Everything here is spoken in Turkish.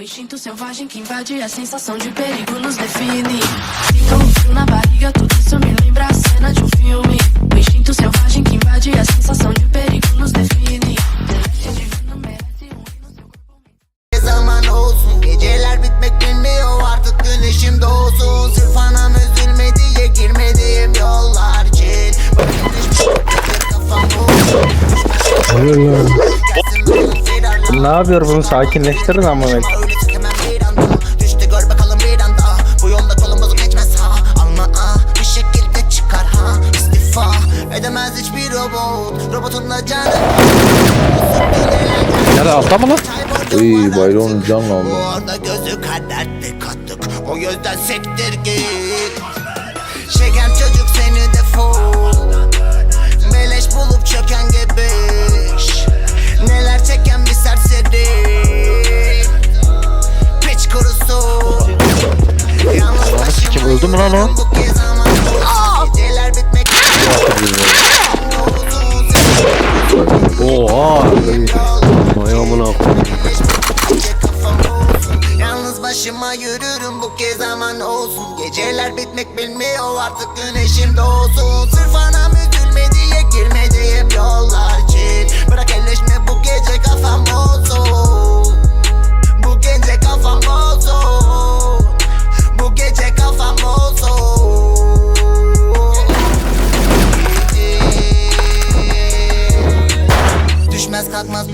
O instinto selvagem que invade a sensação de perigo nos define. Sinto um frio na barriga, tudo isso me lembra a cena de um filme. O instinto selvagem que invade a sensação de perigo nos define. Um Ne zaman olsun Geceler bitmek bilmiyor artık güneşim doğsun Sırf anam üzülme diye girmediğim yollar çil Bakın düşmüş kafam olsun Ne yapıyor bunu sakinleştirin ama ah canı Nerede altta mı lan? Canlı Bu aldı. arada gözü kaderdi kattık O yüzden sektir git Şeker çocuk seni de öldü mü lan o? Oha. Koyayım. Yalnız başıma yürürüm bu kez aman olsun Geceler bitmek bilmiyor artık güneşim doğsun Sırf anam minhas catas, umas